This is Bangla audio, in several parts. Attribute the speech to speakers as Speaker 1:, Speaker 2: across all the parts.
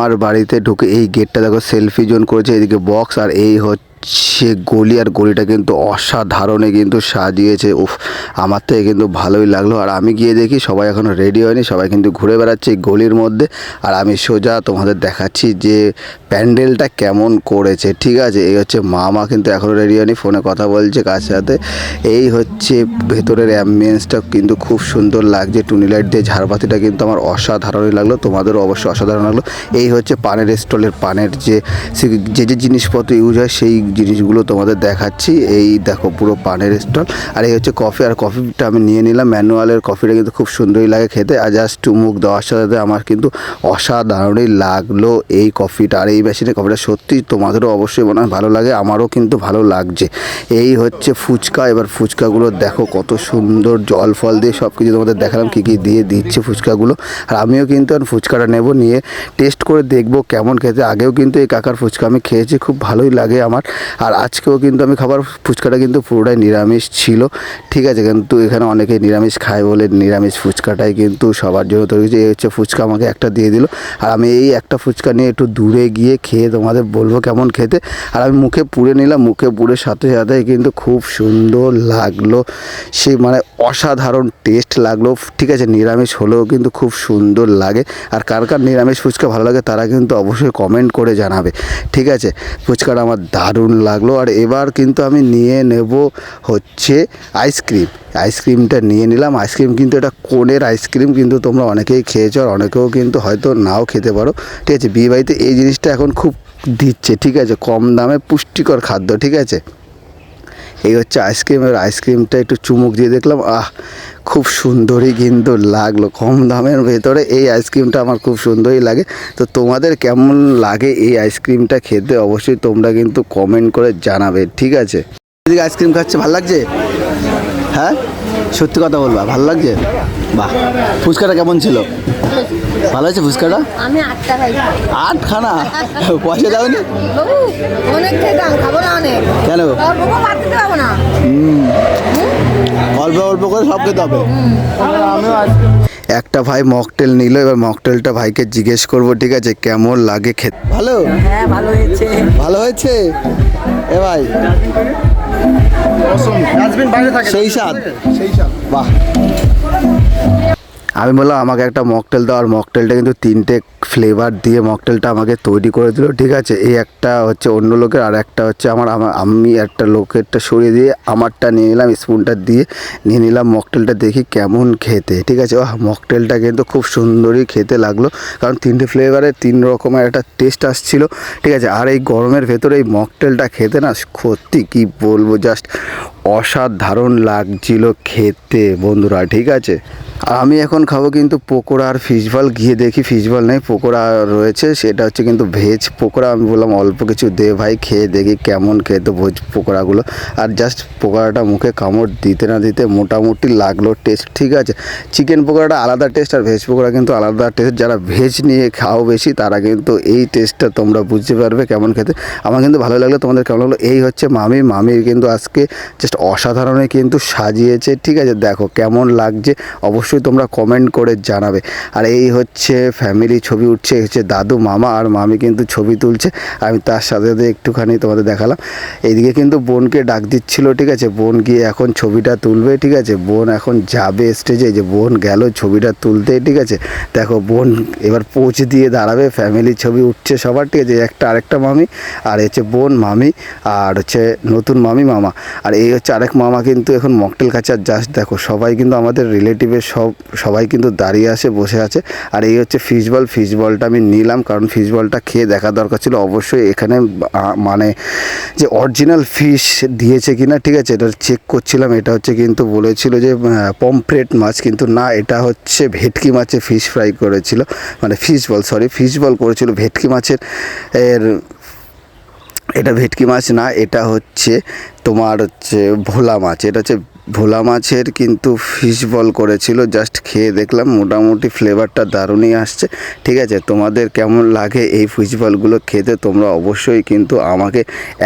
Speaker 1: মামার বাড়িতে ঢুকে এই গেটটা দেখো সেলফি জোন করেছে এদিকে বক্স আর এই হচ্ছে গলি আর গলিটা কিন্তু অসাধারণে কিন্তু সাজিয়েছে। উফ, আমার থেকে কিন্তু ভালোই লাগল। আর আমি গিয়ে দেখি সবাই এখনও রেডি হয়নি, সবাই কিন্তু ঘুরে বেড়াচ্ছে গলির মধ্যে। আর আমি সোজা তোমাদের দেখাচ্ছি যে প্যান্ডেলটা কেমন করেছে, ঠিক আছে? এই হচ্ছে মামা কিন্তু এখনও রেডি হয়নি, ফোনে কথা বলছে কার সাথে। এই হচ্ছে ভেতরের অ্যাম্বিয়েন্সটা কিন্তু খুব সুন্দর লাগছে। টুনি লাইট দিয়ে ঝাড়বাতিটা কিন্তু আমার অসাধারণই লাগল, তোমাদেরও অবশ্যই অসাধারণ লাগল। এই হচ্ছে পানের স্টলের পানের যে, সে- যে যে জিনিসপত্র ইউজ হয়, সেই জিনিসগুলো তোমাদের দেখাচ্ছি। এই দেখো পুরো পানের স্টল। আর এই হচ্ছে কফি, আর কফিটা আমি নিয়ে নিলাম। ম্যানুয়ালের কফিটা কিন্তু খুব সুন্দরই লাগে খেতে। আর জাস্ট চুমুক দেওয়ার সাথে সাথে আমার কিন্তু অসাধারণই লাগল এই কফিটা। আর এই মেশিনের কফিটা সত্যি তোমাদেরও অবশ্যই মনে হয় ভালো লাগে, আমারও কিন্তু ভালো লাগছে। এই হচ্ছে ফুচকা। এবার ফুচকাগুলো দেখো কত সুন্দর জল ফল দিয়ে সব কিছু তোমাদের দেখালাম, কী কী দিয়ে দিচ্ছে ফুচকাগুলো। আর আমিও কিন্তু ফুচকাটা নেব, নিয়ে টেস্ট করে দেখব কেমন খেতে। আগেও কিন্তু এই কাকার ফুচকা আমি খেয়েছি, খুব ভালোই লাগে আমার। আর আজকেও কিন্তু আমি খাবার ফুচকাটা কিন্তু পুরোটাই নিরামিষ ছিল। ঠিক আছে, কিন্তু এখানে অনেকে নিরামিষ খায় বলে নিরামিষ ফুচকাটাই কিন্তু সবার জন্য তৈরি হয়েছে। এই হচ্ছে ফুচকা আমাকে একটা দিয়ে দিল। আর আমি এই একটা ফুচকা নিয়ে একটু দূরে গিয়ে খেয়ে তোমাদের বলব কেমন খেতে। আর আমি মুখে পুড়ে নিলাম, মুখে পুড়ে সাথে সাথে কিন্তু খুব সুন্দর লাগল। সেই মানে অসাধারণ টেস্ট লাগল। ঠিক আছে, নিরামিষ হলেও কিন্তু খুব সুন্দর লাগে। আর কার কার নিরামিষ ফুচকা ভালো লাগে তারা কিন্তু অবশ্যই কমেন্ট করে জানাবে। ঠিক আছে, ফুচকাটা আমার দারুণ লাগল। আর এবার কিন্তু আমি নিয়ে নেব হচ্ছে আইসক্রিম আইসক্রিমটা নিয়ে নিলাম। আইসক্রিম কিন্তু এটা কোনের আইসক্রিম কিন্তু তোমরা অনেকেই খেয়েছো আর অনেকেও কিন্তু হয়তো নাও খেতে পারো। ঠিক আছে বিয়ে বাড়িতে এই জিনিসটা এখন খুব দিচ্ছে, ঠিক আছে? কম দামে পুষ্টিকর খাদ্য, ঠিক আছে? এই হচ্ছে আইসক্রিম এবার আইসক্রিমটা একটু চুমুক দিয়ে দেখলাম, আহ! খুব সুন্দরই কিন্তু লাগল। কম দামের ভেতরে এই আইসক্রিমটা আমার খুব সুন্দরই লাগে। তো তোমাদের কেমন লাগে এই আইসক্রিমটা খেতে? অবশ্যই তোমরা কিন্তু কমেন্ট করে জানাবে, ঠিক আছে? এদিকে আইসক্রিম খাচ্ছে, ভালো লাগছে? হ্যাঁ? সত্যি কথা বলবা, ভালো লাগছে? বাহ, ফুচকাটা কেমন ছিল? ভালো আছে ফুচকাটা?
Speaker 2: আমি আটটা খাই।
Speaker 1: আটখানা? পয়সা দাওনি?
Speaker 2: অনেক খেতাম খাব না অনেক।
Speaker 1: কেন?
Speaker 2: না।
Speaker 1: অল্প অল্প করে সব খেতে হবে। একটা ভাই মকটেল নিল এবার মকটেলটা ভাইকে জিজ্ঞেস করব ঠিক আছে কেমন লাগে খেতে? ভালো?
Speaker 2: হ্যাঁ ভালো হয়েছে।
Speaker 1: ভালো হয়েছে? এ ভাই। সেই স্বাদ।
Speaker 3: সেই স্বাদ।
Speaker 1: বাহ। আমি বললাম আমাকে একটা মকটেল দাও আর মকটেলটা কিন্তু তিনটে ফ্লেভার দিয়ে মকটেলটা আমাকে তৈরি করে দিল, ঠিক আছে? এই একটা হচ্ছে অন্য লোকের, আর একটা হচ্ছে আমার, আমি একটা লোকেরটা সরিয়ে দিয়ে আমারটা নিয়ে নিলাম স্পুনটা দিয়ে নিয়ে নিলাম মকটেলটা দেখি কেমন খেতে, ঠিক আছে? ওহ মকটেলটা কিন্তু খুব সুন্দরই খেতে লাগল, কারণ তিনটে ফ্লেভারের তিন রকমের একটা টেস্ট আসছিল, ঠিক আছে? আর এই গরমের ভেতরে এই মকটেলটা খেতে না, সত্যি কি বলব জাস্ট অসাধারণ লাগছিল খেতে, বন্ধুরা, ঠিক আছে? আর আমি এখন খাব কিন্তু পকোড়া আর ফিশবল গিয়ে দেখি ফিশবল নেই পকোড়া রয়েছে, সেটা হচ্ছে কিন্তু ভেজ পকোড়া। আমি বললাম অল্প কিছু দে ভাই, খেয়ে দেখি কেমন খেতে ভোজ পকোড়াগুলো। আর জাস্ট পকোড়াটা মুখে কামড় দিতে না দিতে মোটামুটি লাগল টেস্ট ঠিক আছে। চিকেন পকোড়াটা আলাদা টেস্ট আর ভেজ পকোড়া কিন্তু আলাদা টেস্ট যারা ভেজ নিয়ে খাও বেশি, তারা কিন্তু এই টেস্টটা তোমরা বুঝতে পারবে কেমন খেতে। আমার কিন্তু ভালো লাগল, তোমাদের কেমন লাগল? এই হচ্ছে মামি। মামির কিন্তু আজকে জাস্ট অসাধারণে কিন্তু সাজিয়েছে, ঠিক আছে? দেখো কেমন লাগছে, অবশ্যই তোমরা কমেন্ট করে জানাবে। আর এই হচ্ছে ফ্যামিলি ছবি উঠছে, এই হচ্ছে দাদু, মামা আর মামি কিন্তু ছবি তুলছে। আমি তার সাথে সাথে একটুখানি তোমাদের দেখালাম। এইদিকে কিন্তু বোনকে ডাক দিচ্ছিল, ঠিক আছে? বোন গিয়ে এখন ছবিটা তুলবে, ঠিক আছে? বোন এখন যাবে স্টেজে যে বোন গেল ছবিটা তুলতে, ঠিক আছে? দেখো, বোন এবার পৌঁছে দিয়ে দাঁড়াবে ফ্যামিলি ছবি উঠছে সবার, ঠিক আছে? একটা, আরেকটা মামি, আর হচ্ছে বোন, মামি, আর হচ্ছে নতুন মামি, মামা। আর এই হচ্ছে আরেক মামা কিন্তু এখন মকটেল আর জাস্ট দেখো, সবাই কিন্তু আমাদের রিলেটিভের সব, সবাই কিন্তু দাঁড়িয়ে আছে, বসে আছে। আর এই হচ্ছে ফিশ বল ফিশ বলটা আমি নিলাম, কারণ ফিশ বলটা খেয়ে দেখা দরকার ছিল। অবশ্যই এখানে মানে যে অরিজিনাল ফিশ দিয়েছে কি না ঠিক আছে, এটা চেক করছিলাম, এটা হচ্ছে কিন্তু বলেছিল যে পমফ্রেট মাছ, কিন্তু না, এটা হচ্ছে ভেটকি মাছের ফিশ ফ্রাই করেছিল মানে fish ball sorry fish ball করেছিল ভেটকি মাছের, এর, এটা ভেটকি মাছ না, এটা হচ্ছে তোমার হচ্ছে ভোলা মাছ, এটা হচ্ছে ভোলা মাছের কিন্তু ফিশ বল করেছিল জাস্ট খেয়ে দেখলাম, মোটামুটি ফ্লেভারটা দারুণই আসছে। ঠিক আছে, তোমাদের কেমন লাগে এই ফিশ বলগুলো খেতে, তোমরা অবশ্যই কিন্তু আমাকে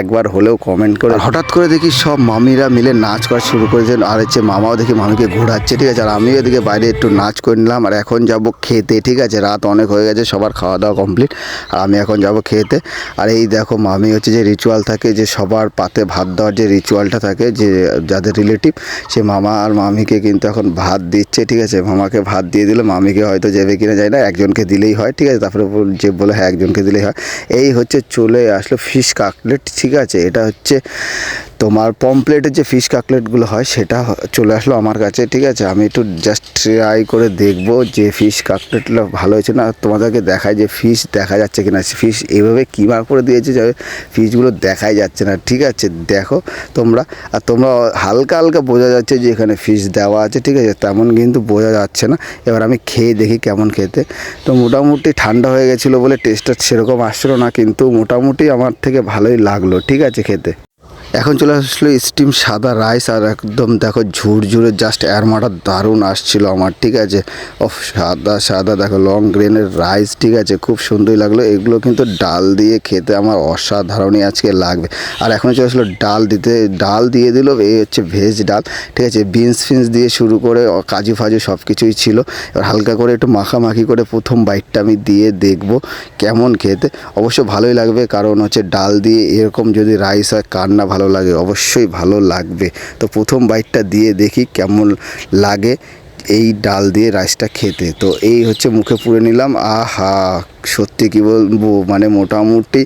Speaker 1: একবার হলেও কমেন্ট করে হঠাৎ করে দেখি সব মামিরা মিলে নাচ করা শুরু করেছেন আর হচ্ছে মামাও দেখি মামিকে ঘোরাচ্ছে, ঠিক আছে, আর আমিও এদিকে বাইরে একটু নাচ করে নিলাম, আর এখন যাব খেতে, ঠিক আছে, রাত অনেক হয়ে গেছে, সবার খাওয়া দাওয়া কমপ্লিট আর আমি এখন যাব খেতে। আর এই দেখো মামি হচ্ছে যে রিচুয়াল থাকে, যে সবার পাতে ভাত দেওয়ার যে রিচুয়ালটা থাকে, যে যাদের রিলেটিভ সে মামা আর মামিকে কিন্তু এখন ভাত দিচ্ছে, ঠিক আছে? মামাকে ভাত দিয়ে দিলে, মামিকে হয়তো যাবে কিনা যায় না, একজনকে দিলেই হয়, ঠিক আছে? তারপরে যে বলে হ্যাঁ একজনকে দিলেই হয়। এই হচ্ছে চলে আসলো ফিশ কাকলেট ঠিক আছে? এটা হচ্ছে তোমার পমপ্লেটের যে ফিশ কাকলেটগুলো হয়, সেটা চলে আসলো আমার কাছে, ঠিক আছে? আমি একটু জাস্ট ট্রাই করে দেখব যে ফিশ কাকলেটগুলো ভালো হয়েছে না। তোমাদেরকে দেখায় যে ফিশ দেখা যাচ্ছে কিনা। ফিশ এইভাবে কিমা করে দিয়েছে যে ফিশগুলো দেখাই যাচ্ছে না, ঠিক আছে? দেখো তোমরা। আর তোমরা হালকা হালকা বোঝা যাচ্ছে যে এখানে ফিশ দেওয়া আছে, ঠিক আছে? তেমন কিন্তু বোঝা যাচ্ছে না। এবার আমি খেয়ে দেখি কেমন খেতে। তো মোটামুটি ঠান্ডা হয়ে গেছিল বলে টেস্টটা সেরকম আসছিল না, কিন্তু মোটামুটি আমার থেকে ভালোই লাগল, ঠিক আছে, খেতে। এখন চলে আসলো স্টিম সাদা রাইস আর একদম দেখো ঝুরঝুরে জাস্ট অ্যারমাটা দারুণ আসছিল আমার, ঠিক আছে? ও সাদা সাদা, দেখো লং গ্রেনের রাইস ঠিক আছে? খুব সুন্দরই লাগল। এগুলো কিন্তু ডাল দিয়ে খেতে আমার অসাধারণই আজকে লাগবে। আর এখন চলে আসলো ডাল দিতে, ডাল দিয়ে দিল, এই হচ্ছে ভেজ ডাল, ঠিক আছে? বিনস ফিনস দিয়ে শুরু করে কাজু ফাজু সব কিছুই ছিল। এবার হালকা করে একটু মাখামাখি করে প্রথম বাইটটা আমি দিয়ে দেখব কেমন খেতে। অবশ্য ভালোই লাগবে, কারণ হচ্ছে ডাল দিয়ে এরকম যদি রাইস হয়, কার না ভালো লাগে অবশ্যই ভালো লাগবে। তো প্রথম বাইটটা দিয়ে দেখি কেমন লাগে। এই ডাল দিয়ে রাইসটা খেতে। তো এই হচ্ছে মুখে পুড়ে নিলাম। আহা, সত্যি কি বলব? মানে মোটামুটি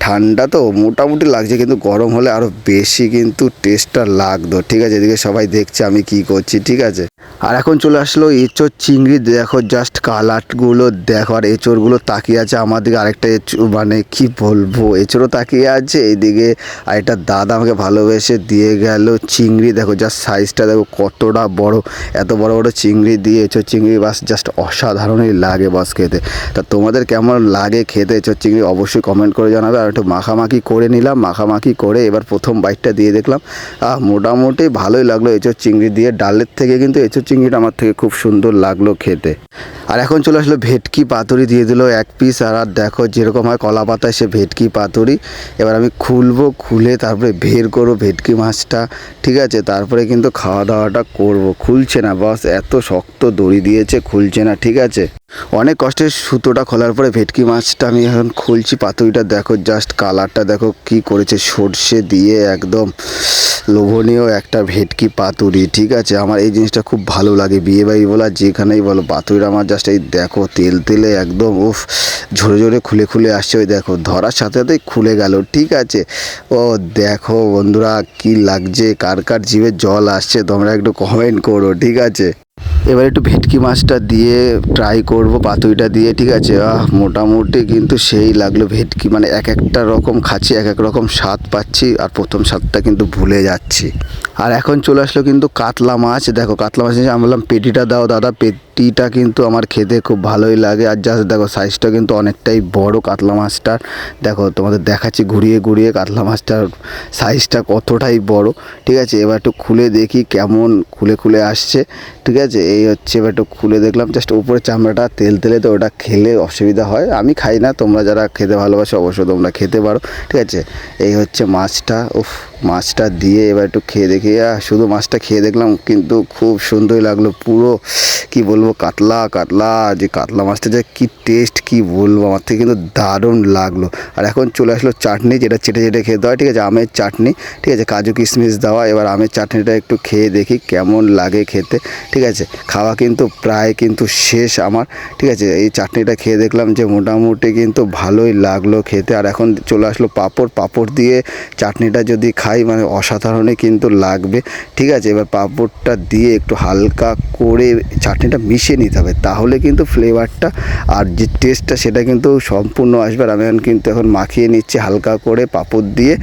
Speaker 1: ঠান্ডা তো, মোটামুটি লাগছে, কিন্তু গরম হলে আরও বেশি কিন্তু টেস্টটা লাগতো। ঠিক আছে, এদিকে সবাই দেখছে আমি কি করছি, ঠিক আছে? আর এখন চলে আসলো এঁচোর চিংড়ি। দেখো জাস্ট কালারগুলো দেখো। আর এঁচোরগুলো তাকিয়ে আছে আমার দিকে। আরেকটা এঁচো মানে কি বলব? এঁচোরও তাকিয়ে আছে। এইদিকে আর একটা দাদা আমাকে ভালোবেসে দিয়ে গেল চিংড়ি। দেখো জাস্ট সাইজটা দেখো কতটা বড়। এত বড় বড় চিংড়ি দিয়ে চিংড়ি বাস জাস্ট অসাধারণই লাগে বাস খেতে। তা তোমাদের কেমন লাগে খেতে? এঁচোর চিংড়ি অবশ্যই কমেন্ট করে জানাবে। আর একটু মাখামাখি করে নিলাম, মাখামাখি করে এবার প্রথম বাইটটা দিয়ে দেখলাম। আহ, মোটামুটি ভালোই লাগল এঁচোর চিংড়ি দিয়ে। ডালের থেকে কিন্তু এঁচোর চিংড়িটা আমার থেকে খুব সুন্দর লাগল খেতে। আর এখন চলে আসলো ভেটকি পাতুরি দিয়ে দিল এক পিস আর আর দেখো যেরকম হয় কলা পাতায় সে ভেটকি পাতুরি। এবার আমি খুলবো, খুলে তারপরে বের করব ভেটকি মাছটা, ঠিক আছে? তারপরে কিন্তু খাওয়া দাওয়াটা করব। খুলছে না বস এত শক্ত দড়ি দিয়েছে, খুলছে না, ঠিক আছে? অনেক কষ্টে সুতোটা খোলার পরে ভেটকি মাছটা আমি এখন খুলছি, পাতুরিটা দেখো জাস্ট কালারটা দেখো কি করেছে, সর্ষে দিয়ে একদম লোভনীয় একটা ভেটকি পাতুরি, ঠিক আছে? আমার এই জিনিসটা খুব ভালো লাগে বিয়ে বাড়ি বলা যেখানেই বলো, পাতুরিটা আমার জাস্ট এই দেখো, তেল তেলে একদম, উফ, ঝরে ঝরে খুলে খুলে আসছে, ওই দেখো, ধরার সাথে সাথেই খুলে গেল, ঠিক আছে? ও দেখো বন্ধুরা, কি লাগছে, কার কার জিভে জল আসছে, তোমরা একটু কমেন্ট করো, ঠিক আছে? এবার একটু ভেটকি মাছটা দিয়ে ট্রাই করব, পাতুইটা দিয়ে, ঠিক আছে? আহ, মোটামুটি কিন্তু সেই লাগল ভেটকি মানে এক একটা রকম খাচ্ছি, এক এক রকম স্বাদ পাচ্ছি, আর প্রথম স্বাদটা কিন্তু ভুলে যাচ্ছি। আর এখন চলে আসলো কিন্তু কাতলা মাছ। দেখো, কাতলা মাছ আমি বললাম পেটিটা দাও, দাদা। পেটিটা কিন্তু আমার খেতে খুব ভালোই লাগে। আর জাস্ট দেখো সাইজটা কিন্তু অনেকটাই বড় কাতলা মাছটার। দেখো, তোমাদের দেখাচ্ছি ঘুরিয়ে ঘুরিয়ে কাতলা মাছটার সাইজটা কতটাই বড়। ঠিক আছে, এবার একটু খুলে দেখি কেমন খুলে খুলে আসছে। ঠিক আছে, এই হচ্ছে এবার একটু খুলে দেখলাম। জাস্ট উপরে চামড়াটা তেল, তেলে তো ওটা খেলে অসুবিধা হয়। আমি খাই না, তোমরা যারা খেতে ভালোবাসো অবশ্যই তোমরা খেতে পারো। ঠিক আছে, এই হচ্ছে মাছটা। উফ। মাছটা দিয়ে এবার একটু খেয়ে দেখি। শুধু মাছটা খেয়ে দেখলাম, কিন্তু খুব সুন্দরই লাগল পুরো, কি বলব, কাতলা কাতলা, যে কাতলা মাছটা যে কি টেস্ট কি বলব, আমার থেকে কিন্তু দারুণ লাগল। আর এখন চলে আসলো চাটনি, যেটা চেটে চেটে খেতে হয়, ঠিক আছে, আমের চাটনি, ঠিক আছে, কাজু কিশমিশ দেওয়া এবার আমের চাটনিটা একটু খেয়ে দেখি কেমন লাগে খেতে, ঠিক আছে। খাওয়া কিন্তু প্রায় কিন্তু শেষ আমার, ঠিক আছে। এই চাটনিটা খেয়ে দেখলাম যে মোটামুটি কিন্তু ভালোই লাগল খেতে। আর এখন চলে আসলো পাঁপড় পাঁপড় দিয়ে চাটনিটা যদি খাই মানে অসাধারণে কিন্তু লাগবে। ঠিক আছে, এবার পাঁপড়টা দিয়ে একটু হালকা করে চাটনিটা মিশিয়ে নিতে হবে। তাহলে কিন্তু ফ্লেভারটা আর যে টেস্টটা সেটা কিন্তু সম্পূর্ণ আসবে। আর আমি কিন্তু এখন মাখিয়ে নিচ্ছি হালকা করে পাঁপড় দিয়ে।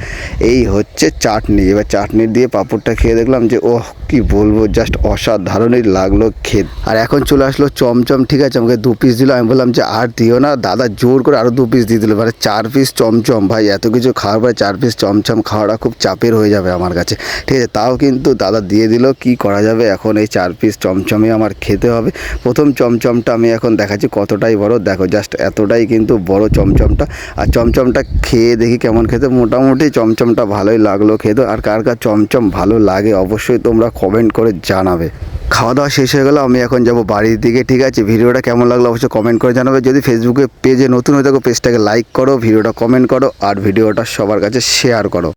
Speaker 1: এই হচ্ছে চাটনি। এবার চাটনি দিয়ে পাঁপড়টা খেয়ে দেখলাম যে, ওহ কি বলব জাস্ট অসাধারণই লাগল খেত। আর এখন চলে আসলো চমচম, ঠিক আছে? আমাকে দু পিস দিল। আমি বললাম যে, আর দিও না, দাদা জোর করে আরও দু পিস দিয়ে দিল। মানে চার পিস চমচম, ভাই, এত কিছু খাওয়ার পরে চার পিস চমচম খাওয়াটা খুব চাপের হয়ে যাবে আমার কাছে। ঠিক আছে? তাও কিন্তু দাদা দিয়ে দিল, কি করা যাবে? এখন এই চার পিস চমচমে আমার খেতে হবে। প্রথম চমচমটা আমি এখন দেখাচ্ছি কতটাই বড়। দেখো জাস্ট এতটাই কিন্তু বড় চমচমটা। আর চমচমটা খেয়ে দেখি কেমন খেতে। মোটামুটি চমচমটা ভালোই লাগল খেতে। আর কার কার চমচম ভালো লাগে অবশ্যই তোমরা কমেন্ট করে জানাবে। খাওয়া দাওয়া শেষ হয়ে গেলো, আমি এখন যাব বাড়ির দিকে, ঠিক আছে? ভিডিওটা কেমন লাগল অবশ্যই কমেন্ট করে জানাবে। যদি ফেসবুকে পেজে নতুন হয়ে থাকো, পেজটাকে লাইক করো, ভিডিওটা কমেন্ট করো, আর ভিডিওটা সবার কাছে শেয়ার করো।